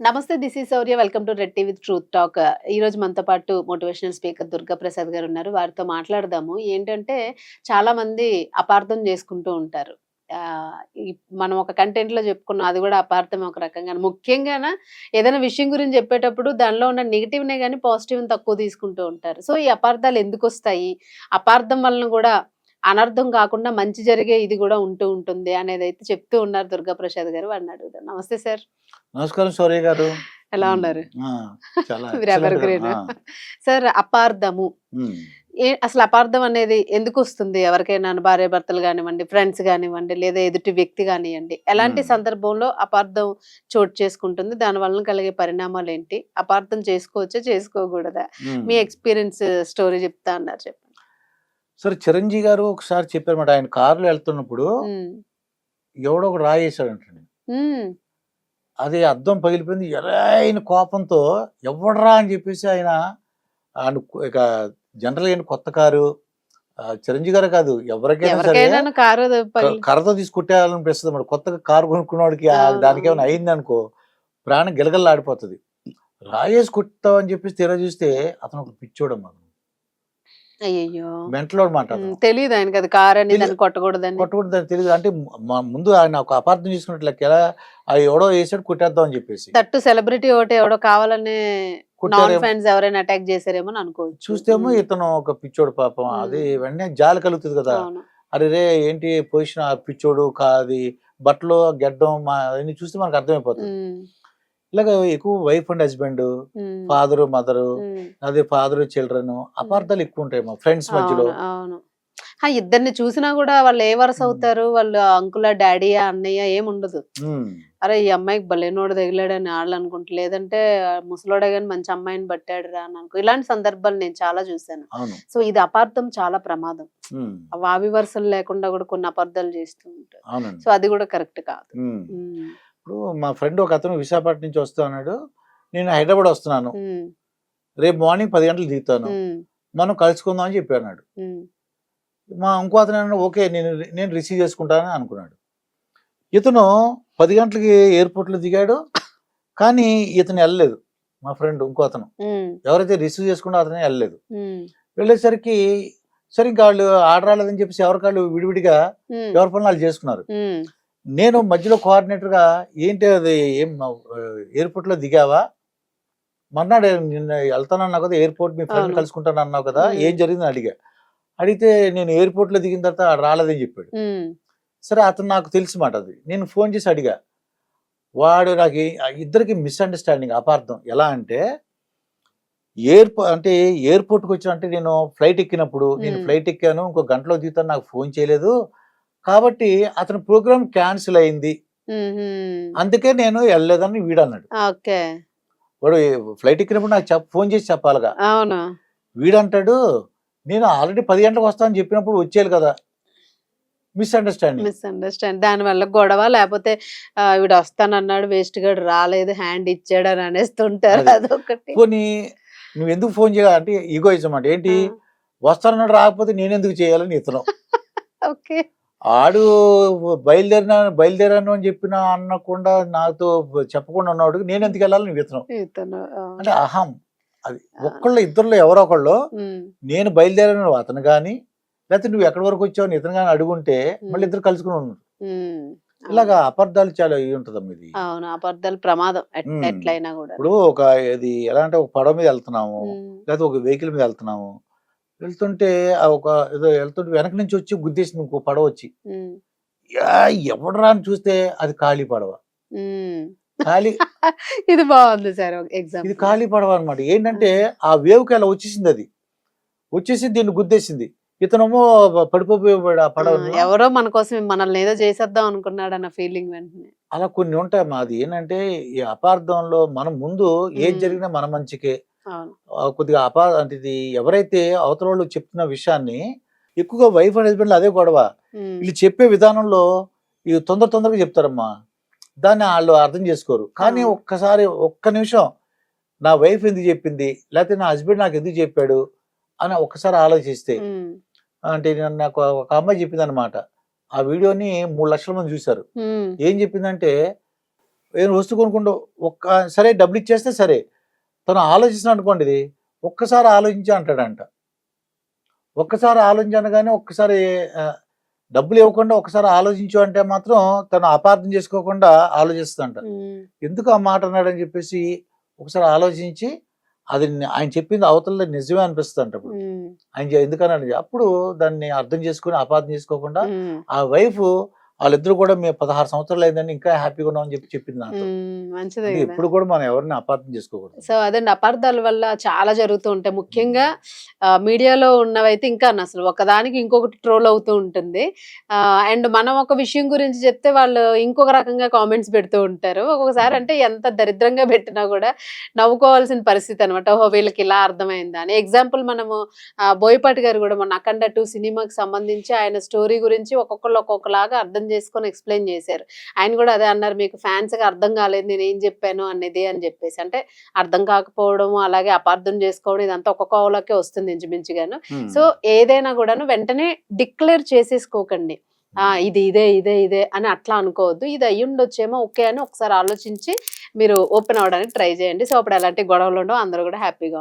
నమస్తే దిస్ ఈ Sourya welcome to red TV truth talk ఈ రోజు మనతో పాటు మోటివేషనల్ స్పీకర్ దుర్గా ప్రసాద్ గారు ఉన్నారు. వారితో మాట్లాడదాము. ఏంటంటే చాలా మంది అపార్థం చేసుకుంటూ ఉంటారు. మనం ఒక కంటెంట్లో చెప్పుకున్నాం అది కూడా అపార్థం ఒక రకంగా. ముఖ్యంగా ఏదైనా విషయం గురించి చెప్పేటప్పుడు దానిలో ఉన్న నెగిటివ్ నే కానీ పాజిటివ్ తక్కువ తీసుకుంటూ ఉంటారు. సో ఈ అపార్థాలు ఎందుకు వస్తాయి? అపార్థం వలన కూడా అనర్థం కాకుండా మంచి జరిగే ఇది కూడా ఉంటూ ఉంటుంది అనేది అయితే చెప్తూ ఉన్నారు దుర్గా ప్రసాద్ గారు. వాడిని అడుగుతారు నమస్తే సార్. నమస్కారం సౌర్య గారు. ఎలా ఉన్నారు? సార్ అపార్థము. అసలు అపార్థం అనేది ఎందుకు వస్తుంది? ఎవరికైనా భార్య భర్తలు కానివ్వండి ఫ్రెండ్స్ కానివ్వండి లేదా ఎదుటి వ్యక్తి కానివ్వండి ఎలాంటి. సందర్భంలో అపార్థం చోటు చేసుకుంటుంది? దాని వలన కలిగే పరిణామాలు ఏంటి? అపార్థం చేసుకోవచ్చా? చేసుకోకూడదా. మీ ఎక్స్పీరియన్స్ స్టోరీ చెప్తా అన్నారు చెప్పండి. సరే చిరంజీవి గారు ఒకసారి చెప్పారన్నమాట ఆయన కారులో వెళ్తున్నప్పుడు. ఎవడో ఒక రాయేశాడంటండి. అది అద్దం పగిలిపోయింది ఎరైన కోపంతో ఎవడరా అని చెప్పేసి ఆయన ఆయన ఇక జనరల్ అయిన కొత్త కారు చిరంజీవి గారు కాదు ఎవరికైనా సరే కర్రతో తీసి కుట్టేయాలనిపిస్తుంది మరి కొత్తగా కారు కొనుక్కున్నవాడికి దానికి ఏమైనా. అయింది అనుకో ప్రాణం గిలగల్లాడిపోతుంది రాయేసి కుట్టావని చెప్పేసి తీరా చూస్తే అతను ఒక పిచ్చోడమ్మా మెంటలోడు మాట తెలియదు ఆయనకి అది కారు అని తెలి- దాన్ని కొట్టకూడదని. కొట్టకూడదు దానికి తెలియదు అంటే ముందు ఆయన ఒక అపార్థం చేసుకున్నట్లు ఎలా ఆ ఎవడో వేసాడు కుట్టేద్దాం అని చెప్పేసి. తట్టు సెలబ్రిటీ ఒకటి ఎవడో కావాలని నాన్ కుట్టారేమో. ఫ్యాన్స్ ఎవరైనా అటాక్ చేశారేమో అని అనుకోవచ్చు. చూస్తేమో. ఇతను ఒక పిచ్చోడు పాపం. అది వెంటనే జాలి కలుగుతుంది కదా. అరే రే ఏంటి పొజిషన్ ఆ పిచ్చోడు కాది బట్టలు గెడ్డం మా అవన్నీ చూస్తే మనకు అర్థమైపోతుంది. ఇలాగ ఎక్కువ wife and husband father mother. అదే ఫాదర్ చిల్డ్రన్ అపార్థాలు ఎక్కువ ఉంటాయి మా ఫ్రెండ్స్ మధ్యలో. ఇద్దరిని చూసినా కూడా వాళ్ళు ఏ వరుస. అవుతారు? వాళ్ళు అంకుల డాడీయా అన్నయ్య ఏం ఉండదు. ఉమ్, అరే ఈ అమ్మాయికి భలేనోడు తగిలాడని వాళ్ళు అనుకుంటారు లేదంటే ముసలోడే కానీ మంచి అమ్మాయిని పట్టాడు రా అని అనుకో ఇలాంటి సందర్భాలు నేను చాలా చూశాను. సో ఇది అపార్థం చాలా ప్రమాదం. వావి వరుసలు లేకుండా కూడా కొన్ని అపార్థాలు చేస్తూ ఉంటారు. సో అది కూడా కరెక్ట్ కాదు. ఇప్పుడు మా ఫ్రెండ్ ఒక అతను విశాఖపట్నం నుంచి వస్తా అన్నాడు నేను హైదరాబాద్ వస్తున్నాను. రేపు మార్నింగ్ పది గంటలు దిగుతాను. మనం కలుసుకుందాం అని చెప్పి అన్నాడు. మా ఇంకో అతను ఓకే నేను నేను రిసీవ్ చేసుకుంటానని అనుకున్నాడు. ఇతను పది గంటలకి ఎయిర్పోర్ట్లో దిగాడు కానీ ఇతను వెళ్ళలేదు. మా ఫ్రెండ్ ఇంకో అతను. ఎవరైతే రిసీవ్ చేసుకుంటో అతనే వెళ్ళలేదు. వెళ్ళేసరికి సరే ఇంకా వాళ్ళు ఆర్డర్ రాలేదని చెప్పేసి ఎవరికి వాళ్ళు విడివిడిగా ఎవరి పనులు వాళ్ళు చేసుకున్నారు. నేను మధ్యలో కోఆర్డినేటర్గా ఏంటి అది ఏం ఎయిర్పోర్ట్లో దిగావా? మర్నాడు నిన్న వెళ్తానన్నావు కదా ఎయిర్పోర్ట్ మీ ఫ్రెండ్. కలుసుకుంటాను అన్నావు కదా. ఏం జరిగింది అడిగా. అడిగితే నేను ఎయిర్పోర్ట్లో దిగిన తర్వాత రాలేదని చెప్పాడు. సరే అతను నాకు తెలిసి మాట అది. నేను ఫోన్ చేసి అడిగా. వాడు నాకు ఇద్దరికి మిస్అండర్స్టాండింగ్ అపార్థం. ఎలా అంటే ఎయిర్పో అంటే ఎయిర్పోర్ట్కి వచ్చిన అంటే నేను ఫ్లైట్ ఎక్కినప్పుడు నేను. ఫ్లైట్ ఎక్కాను ఇంకో గంటలో దిగుతాను నాకు ఫోన్ చేయలేదు. కాబట్టి అతని ప్రోగ్రామ్ క్యాన్సిల్ అయింది. అందుకే నేను వెళ్ళలేదని వీడు అన్నాడు ఓకే. వాడు ఫ్లైట్ ఎక్కినప్పుడు నాకు ఫోన్ చేసి చెప్పాలిగా. అవును. వీడు అంటాడు నేను ఆల్రెడీ పది గంటలకు వస్తానని చెప్పినప్పుడు వచ్చేయాలి కదా. మిస్అండర్స్టాండింగ్. మిస్అండర్స్టాండ్ దాని వల్ల గొడవ లేకపోతే వీడు వస్తానన్నాడు వేస్ట్ గాడు రాలేదు హ్యాండ్ ఇచ్చాడు అని అనేస్తుంటారు అది. అదొకటి. పోనీ నువ్వు ఎందుకు ఫోన్ చేయాలి? అంటే ఈగోయిజం అంటే ఏంటి? వస్తానన్నాడు రాకపోతే నేను ఎందుకు చేయాలని ఇతను. ఓకే. ఆడు బయలుదేరిన బయలుదేరాను అని చెప్పిన అనకుండా నాతో చెప్పకుండా ఉన్నాడు నేను ఎందుకు వెళ్ళాలని ఇతను. ఆ, అంటే అహం. అది ఒక్కళ్ళు ఇద్దరులో ఎవరో ఒకళ్ళు నేను బయలుదేరాను అతను కానీ లేకపోతే నువ్వు ఎక్కడి వరకు వచ్చావు ఇతను కానీ అడుగుంటే మళ్ళీ ఇద్దరు కలుసుకుని ఉన్నారు. ఇలాగా అపార్థాలు చాలా ఇవి ఉంటదమ్మా ఇది. అవును అబద్ధాలు ప్రమాదం. ఎట్లయినా కూడా. ఇప్పుడు ఒక ఇది ఎలా అంటే ఒక పడవ మీద వెళ్తున్నాము లేకపోతే ఒక వెహికల్ మీద వెళ్తున్నాము వెళ్తుంటే ఆ ఒక ఏదో వెళ్తుంటే వెనక నుంచి వచ్చి గుద్దేసింది ఇంకో పడవ వచ్చి. యా, ఎవడురా అని చూస్తే అది ఖాళీ పడవ. ఖాళీ ఇది బాగుంది సార్ ఎగ్జామ్ ఇది ఖాళీ పడవ అనమాట ఏంటంటే ఆ వేవ్కి అలా వచ్చేసింది అది. వచ్చేసి దీన్ని గుద్దేసింది. ఇతనేమో పడిపోయాడు ఆ పడవ ఎవరో మన కోసం మనల్ని ఏదో చేసేద్దాం అనుకున్నాడు అన్న ఫీలింగ్ వెంటనే. అలా కొన్ని ఉంటాయి మాది ఏంటంటే ఈ అపార్థంలో మనం ముందు ఏది మ్మ్. జరిగినా మన మంచికే. కొద్దిగా అపా అంటే ఇది ఎవరైతే అవతల వాళ్ళు చెప్తున్న విషయాన్ని ఎక్కువగా వైఫ్ అండ్ హస్బెండ్ అదే గొడవ. వీళ్ళు చెప్పే విధానంలో ఇవి తొందర తొందరగా చెప్తారమ్మా. దాన్ని వాళ్ళు అర్థం చేసుకోరు. కానీ. ఒక్కసారి ఒక్క నిమిషం నా వైఫ్ ఎందుకు చెప్పింది? లేకపోతే నా హస్బెండ్ నాకు ఎందుకు చెప్పాడు? అని ఒక్కసారి ఆలోచిస్తే అంటే నేను నాకు ఒక అమ్మాయి చెప్పింది అనమాట ఆ వీడియోని మూడు లక్షల మంది చూశారు. ఏం చెప్పిందంటే ఏం వస్తువు కొనుక్కుంటూ ఒక్క సరే డబ్బులు ఇచ్చేస్తే సరే. తను ఆలోచిస్తున్నాడు అనుకోండి ఇది ఒక్కసారి ఆలోచించి అంటాడంట. ఒక్కసారి ఆలోచించి అనగానే ఒక్కసారి డబ్బులు ఇవ్వకుండా ఒక్కసారి ఆలోచించు అంటే మాత్రం తను అపార్థం చేసుకోకుండా ఆలోచిస్తుంట ఎందుకు ఆ మాట అన్నాడని చెప్పేసి ఒకసారి ఆలోచించి అది ఆయన చెప్పింది అవతల నిజమే అనిపిస్తుంది అప్పుడు. ఆయన ఎందుకన్నాడు అప్పుడు దాన్ని అర్థం చేసుకుని అపార్థం చేసుకోకుండా ఆ వైఫ్ వాళ్ళిద్దరు కూడా మేము పదహారు సంవత్సరాలు అయిందని ఇంకా హ్యాపీగా ఉన్నామని చెప్పి చెప్పింది నాకు మంచిదే ఎప్పుడు కూడా మనం ఎవరిని అపార్థం చేసుకోకూడదు. సో అదండి. అపార్థాల వల్ల చాలా జరుగుతూ ఉంటాయి. ముఖ్యంగా మీడియాలో ఉన్నవైతే ఇంకా అసలు ఒకదానికి ఇంకొకటి ట్రోల్ అవుతూ ఉంటుంది. అండ్ మనం ఒక విషయం గురించి చెప్తే వాళ్ళు ఇంకొక రకంగా కామెంట్స్ పెడుతూ ఉంటారు. ఒక్కొక్కసారి అంటే ఎంత దరిద్రంగా పెట్టినా కూడా నవ్వుకోవాల్సిన పరిస్థితి అనమాట ఓహో వీళ్ళకి ఇలా అర్థమైందా అని. ఎగ్జాంపుల్ మనము బోయపాటి గారు కూడా మన అఖండ టూ సినిమాకి సంబంధించి ఆయన స్టోరీ గురించి ఒక్కొక్కళ్ళు ఒక్కొక్కలాగా అర్థం చేసుకొని ఎక్స్ప్లెయిన్ చేశారు. ఆయన కూడా అదే అన్నారు మీకు ఫ్యాన్స్గా అర్థం కాలేదు నేను ఏం చెప్పాను అనేది అని చెప్పేసి. అంటే అర్థం కాకపోవడం అలాగే అపార్థం చేసుకోవడం ఇదంతా ఒక్కొక్క కోవలోకే వస్తుంది ఇంచుమించుగాను. సో ఏదైనా కూడాను వెంటనే డిక్లేర్ చేసేసుకోకండి. ఆ ఇది ఇదే ఇదే ఇదే అని అట్లా అనుకోవద్దు. ఇది అయ్యి ఉండొచ్చేమో ఓకే అని ఒకసారి ఆలోచించి మీరు ఓపెన్ అవ్వడానికి ట్రై చేయండి. సో అప్పుడు ఎలాంటి గొడవలు ఉండవు. అందరూ కూడా హ్యాపీగా